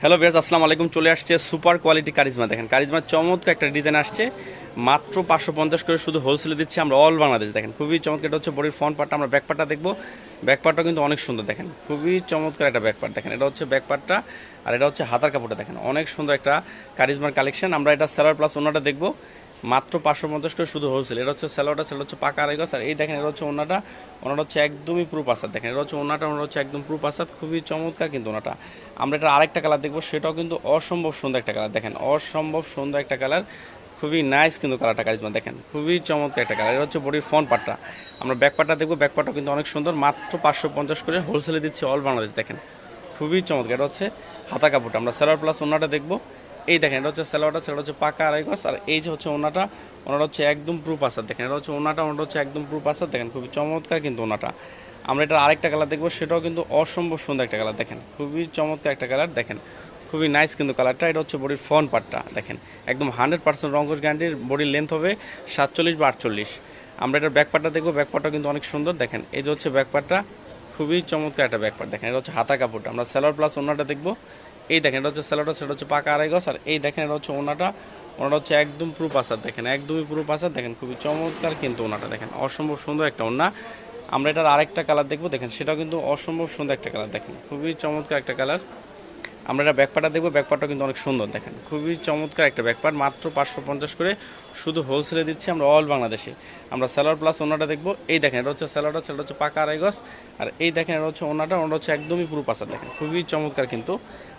Hello বেশ আসসালামু আলাইকুম। চলে আসছে সুপার কোয়ালিটি কারিজমা। দেখেন, কারিজমার চমৎকার একটা ডিজাইন আসছে। মাত্র পাঁচশো পঞ্চাশ করে শুধু হোলসেলে দিচ্ছি আমরা অল বাংলাদেশ। দেখেন, খুবই চমৎকার। এটা হচ্ছে বডির ফ্রন্ট পার্টটা আমরা ব্যাক পার্টটা দেখব। ব্যাক পার্টটা কিন্তু অনেক সুন্দর। দেখেন, খুবই চমৎকার একটা ব্যাক পার্ট দেখেন, এটা হচ্ছে ব্যাক পার্টটা আর এটা হচ্ছে হাতার কাপড়টা। দেখেন, অনেক সুন্দর একটা কারিজমার কালেকশন আমরা এটা সেলার প্লাস ওনাটা দেখব। মাত্র পাঁচশো পঞ্চাশ করে শুধু হোলসেল এটা হচ্ছে স্যালোটা সেটা হচ্ছে পাকা আড়াই আর এই দেখেন এটা হচ্ছে ওনাটা ওনাটা হচ্ছে একদমই প্রুফ আসাদ। দেখেন এটা হচ্ছে ওনাটা ওনার হচ্ছে একদম প্রুফ আসাদ, খুবই চমৎকার কিন্তু ওনাটা। আমরা এটা আরেকটা কালার দেখব, সেটাও কিন্তু অসম্ভব সুন্দর একটা কালার দেখেন অসম্ভব সুন্দর একটা কালার খুবই নাইস কিন্তু কালারটা কারিজমা দেখেন খুবই চমৎকার একটা কালার এটা হচ্ছে বডির ফোন পার্টটা আমরা ব্যাক পার্টটা দেখব ব্যাক পার্টটা কিন্তু অনেক সুন্দর, মাত্র পাঁচশো পঞ্চাশ করে হোলসেলে দিচ্ছে অল বাংলাদেশ দেখেন খুবই চমৎকার, এটা হচ্ছে হাতা কাপড়টা। আমরা সেলার প্লাস ওনাটা দেখব এই দেখেন, এটা হচ্ছে সেলোয়ারটা সেটা হচ্ছে পাকা আড়াই গজ, আর এই যে হচ্ছে ওনাটা ওনাটা হচ্ছে একদম প্রুফ আসার দেখেন, এটা হচ্ছে ওনাটা ওনাটা হচ্ছে একদম প্রুফ আসার দেখেন, খুবই চমৎকার কিন্তু ওনাটা। আমরা এটা আরেকটা কালার দেখব, সেটাও কিন্তু অসম্ভব সুন্দর একটা কালার। দেখেন, খুবই চমৎকার একটা কালার। দেখেন, খুবই নাইস কিন্তু কালারটা। এটা হচ্ছে বডির ফ্রন্ট পার্টটা দেখেন, একদম হান্ড্রেড পার্সেন্ট রঙ্গস গ্যারান্টির বডির লেন্থ হবে সাতচল্লিশ বা আটচল্লিশ। আমরা এটার ব্যাক পার্টটা দেখব। ব্যাক পার্টটা কিন্তু অনেক সুন্দর। দেখেন, এই যে হচ্ছে ব্যাক পার্টটা খুবই চমৎকার একটা ব্যাপার দেখেন, এটা হচ্ছে হাতা কাপড়টা। আমরা সেলার প্লাস ওনাটা দেখব। এই দেখেন, এটা হচ্ছে সেলারটা সেটা হচ্ছে পাকা আড়াই গছ আর এই দেখেন, এটা হচ্ছে ওনাটা। ওনাটা হচ্ছে একদম প্রুফ আসার, দেখেন, একদমই প্রুফ আসার। দেখেন, খুবই চমৎকার কিন্তু ওনাটা, দেখেন। অসম্ভব সুন্দর একটা ওনা আমরা এটার আরেকটা কালার দেখব। দেখেন, সেটাও কিন্তু অসম্ভব সুন্দর একটা কালার দেখেন, খুবই চমৎকার একটা কালার আমরা এটা ব্যাকপাটা দেখব ব্যাকপাটটা কিন্তু অনেক সুন্দর, দেখেন। খুবই চমৎকার একটা ব্যাকপাট মাত্র পাঁচশো পঞ্চাশ করে শুধু হোলসেলে দিচ্ছি আমরা অল বাংলাদেশে। আমরা স্যালার প্লাস ওনাটা দেখব, এই দেখেন, এটা হচ্ছে স্যালারটা সেটা হচ্ছে পাকা আড়াই গছ আর এই দেখেন, এটা হচ্ছে ওনাটা ওনাটা হচ্ছে একদমই পুরো পাশা দেখেন। খুবই চমৎকার কিন্তু।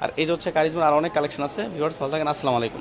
আর এই হচ্ছে কারিজমার আর অনেক কালেকশন আছে। ভিউয়ার্স ভালো থাকেন, আসসালামু আলাইকুম।